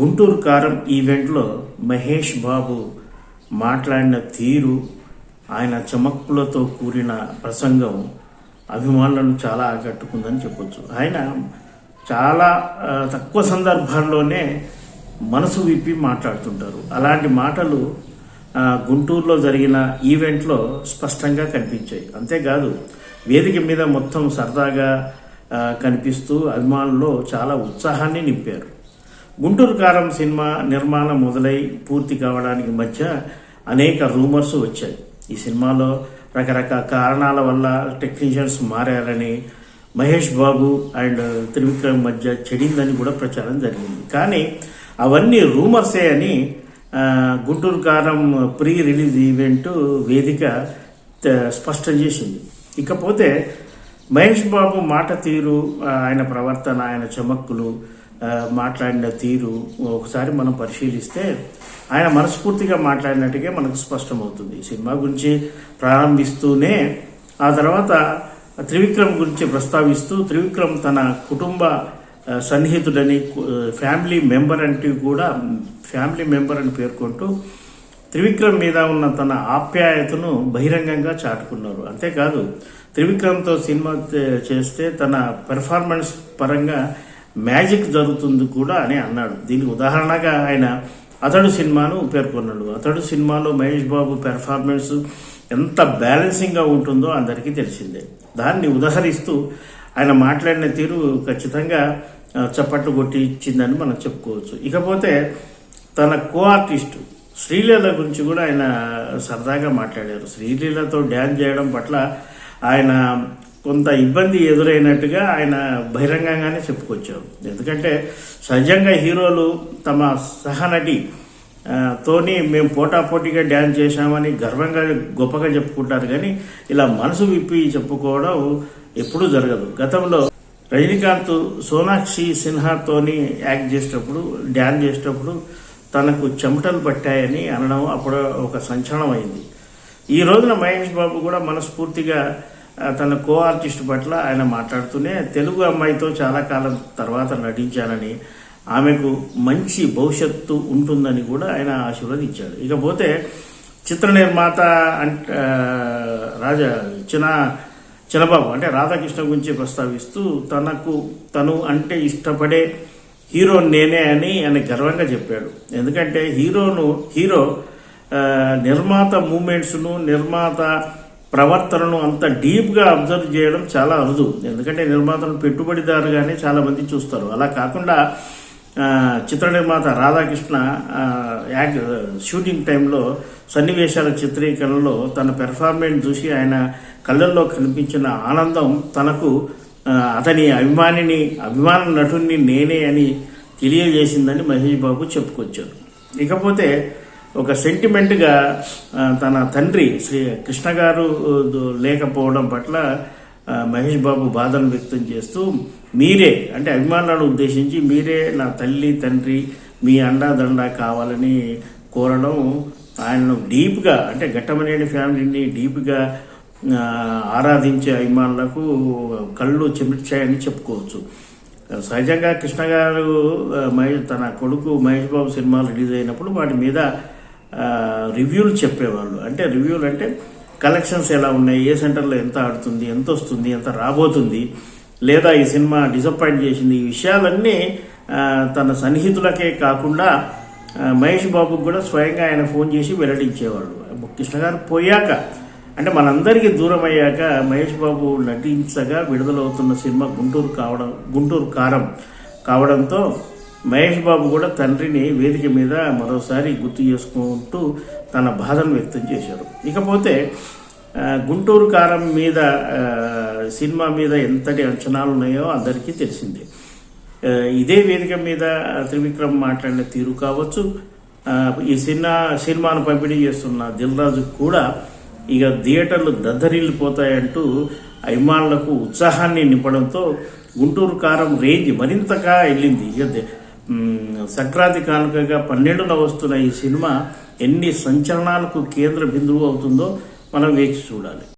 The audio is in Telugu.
గుంటూరు కారం ఈవెంట్లో మహేష్ బాబు మాట్లాడిన తీరు ఆయన చమక్కులతో కూడిన ప్రసంగం అభిమానులను చాలా ఆకట్టుకుందని చెప్పొచ్చు. ఆయన చాలా తక్కువ సందర్భాల్లోనే మనసు విప్పి మాట్లాడుతుంటారు. అలాంటి మాటలు గుంటూరులో జరిగిన ఈవెంట్లో స్పష్టంగా కనిపించాయి. అంతేకాదు వేదిక మీద మొత్తం సరదాగా కనిపిస్తూ అభిమానుల్లో చాలా ఉత్సాహాన్ని నింపారు. గుంటూరు కారం సినిమా నిర్మాణం మొదలై పూర్తి కావడానికి మధ్య అనేక రూమర్స్ వచ్చాయి. ఈ సినిమాలో రకరకాల కారణాల వల్ల టెక్నీషియన్స్ మారారని మహేష్ బాబు అండ్ త్రివిక్రమ్ మధ్య చెడిందని కూడా ప్రచారం జరిగింది. కానీ అవన్నీ రూమర్సే అని గుంటూరు కారం ప్రీ రిలీజ్ ఈవెంట్ వేదిక స్పష్టం చేసింది. ఇకపోతే మహేష్ బాబు మాట తీరు ఆయన ప్రవర్తన ఆయన చమక్కులు మాట్లాడిన తీరు ఒకసారి మనం పరిశీలిస్తే ఆయన మనస్ఫూర్తిగా మాట్లాడినట్టుగా మనకు స్పష్టమవుతుంది. సినిమా గురించి ప్రారంభిస్తూనే ఆ తర్వాత త్రివిక్రమ్ గురించి ప్రస్తావిస్తూ త్రివిక్రమ్ తన కుటుంబ సన్నిహితుడని ఫ్యామిలీ మెంబర్ అంటూ కూడా ఫ్యామిలీ మెంబర్ అని పేర్కొంటూ త్రివిక్రమ్ మీద ఉన్న తన ఆప్యాయతను బహిరంగంగా చాటుకున్నారు. అంతేకాదు త్రివిక్రమ్తో సినిమా చేస్తే తన పెర్ఫార్మెన్స్ పరంగా మ్యాజిక్ జరుగుతుంది కూడా అని అన్నాడు. దీనికి ఉదాహరణగా ఆయన అతడు సినిమాను పేర్కొన్నాడు. అతడు సినిమాలో మహేష్ బాబు పెర్ఫార్మెన్స్ ఎంత బ్యాలెన్సింగ్గా ఉంటుందో అందరికీ తెలిసిందే. దాన్ని ఉదహరిస్తూ ఆయన మాట్లాడిన తీరు ఖచ్చితంగా చప్పట్లు కొట్టి ఇచ్చిందని మనం చెప్పుకోవచ్చు. ఇకపోతే తన కో ఆర్టిస్టు శ్రీలీల గురించి కూడా ఆయన సరదాగా మాట్లాడారు. శ్రీలీలతో డ్యాన్స్ చేయడం పట్ల ఆయన కొంత ఇబ్బంది ఎదురైనట్టుగా ఆయన బహిరంగంగానే చెప్పుకొచ్చారు. ఎందుకంటే సహజంగా హీరోలు తమ సహనటి తోని మేము పోటాపోటీగా డ్యాన్స్ చేశామని గర్వంగా గొప్పగా చెప్పుకుంటారు కానీ ఇలా మనసు విప్పి చెప్పుకోవడం ఎప్పుడూ జరగదు. గతంలో రజనీకాంత్ సోనాక్షి సిన్హాతోని యాక్ట్ చేసేటప్పుడు డ్యాన్స్ చేసేటప్పుడు తనకు చెమటలు పట్టాయని అనడం అప్పుడు ఒక సంచలనం అయింది. ఈ రోజున మహేష్ బాబు కూడా మనస్ఫూర్తిగా తన కో ఆర్టిస్ట్ పట్ల ఆయన మాట్లాడుతూనే తెలుగు అమ్మాయితో చాలా కాలం తర్వాత నటించానని ఆమెకు మంచి భవిష్యత్తు ఉంటుందని కూడా ఆయన ఆశీర్వదించాడు. ఇకపోతే చిత్ర నిర్మాత అంటే రాజా చిన్న చిన్నబాబు అంటే రాధాకృష్ణ గురించి ప్రస్తావిస్తూ తనకు తను అంటే ఇష్టపడే హీరో నేనే అని ఆయన గర్వంగా చెప్పాడు. ఎందుకంటే హీరోను హీరో నిర్మాత మూమెంట్స్ను నిర్మాత ప్రవర్తనను అంత డీప్గా అబ్జర్వ్ చేయడం చాలా అరుదు. ఎందుకంటే నిర్మాతను పెట్టుబడిదారుగానే చాలామంది చూస్తారు. అలా కాకుండా చిత్ర నిర్మాత రాధాకృష్ణ యాక్ షూటింగ్ టైంలో సన్నివేశాల చిత్రీకరణలో తన పెర్ఫార్మెన్స్ చూసి ఆయన కళ్ళల్లో కనిపించిన ఆనందం తనకు అతని అభిమానిని అభిమాన నటుణ్ణి నేనే అని తెలియజేసిందని మహేష్ బాబు చెప్పుకొచ్చారు. ఇకపోతే ఒక సెంటిమెంట్గా తన తండ్రి శ్రీ కృష్ణ గారు లేకపోవడం పట్ల మహేష్ బాబు బాధను వ్యక్తం చేస్తూ మీరే అంటే అభిమానులను ఉద్దేశించి మీరే నా తల్లి తండ్రి మీ అండాదండ కావాలని కోరడం ఆయనను డీప్గా అంటే ఘట్టమనేని ఫ్యామిలీని డీప్గా ఆరాధించే అభిమానులకు కళ్ళు చెమిర్చాయని చెప్పుకోవచ్చు. సహజంగా కృష్ణ గారు మహేష్ తన కొడుకు మహేష్ బాబు సినిమా రిలీజ్ అయినప్పుడు వాటి మీద రివ్యూలు చెప్పేవాళ్ళు. అంటే రివ్యూలు అంటే కలెక్షన్స్ ఎలా ఉన్నాయి ఏ సెంటర్లో ఎంత ఆడుతుంది ఎంత వస్తుంది ఎంత రాబోతుంది లేదా ఈ సినిమా డిసప్పాయింట్ చేసింది. ఈ విషయాలన్నీ తన సన్నిహితులకే కాకుండా మహేష్ బాబుకు కూడా స్వయంగా ఆయన ఫోన్ చేసి వెల్లడించేవాడు కృష్ణ గారు పోయాక అంటే మనందరికీ దూరం అయ్యాక మహేష్ బాబు నటించగా విడుదలవుతున్న సినిమా గుంటూరు కావడం గుంటూరు కారం కావడంతో మహేష్ బాబు కూడా తండ్రిని వేదిక మీద మరోసారి గుర్తు చేసుకుంటూ తన బాధను వ్యక్తం చేశారు. ఇకపోతే గుంటూరు కారం మీద సినిమా మీద ఎంతటి అంచనాలు ఉన్నాయో అందరికీ తెలిసిందే. ఇదే వేదిక మీద త్రివిక్రమ్ మాట్లాడిన తీరు కావచ్చు. ఈ సినిమా సినిమాను పంపిణీ చేస్తున్న దిల్రాజు కూడా ఇక థియేటర్లు దద్దరిల్లిపోతాయంటూ అభిమానులకు ఉత్సాహాన్ని నింపడంతో గుంటూరు కారం రేంజ్ మరింతగా వెళ్ళింది. ఇక దే- సంక్రాంతి కానుకగా పన్నెండులో వస్తున్న ఈ సినిమా ఎన్ని సంచలనాలకు కేంద్ర బిందువు అవుతుందో మనం వేచి చూడాలి.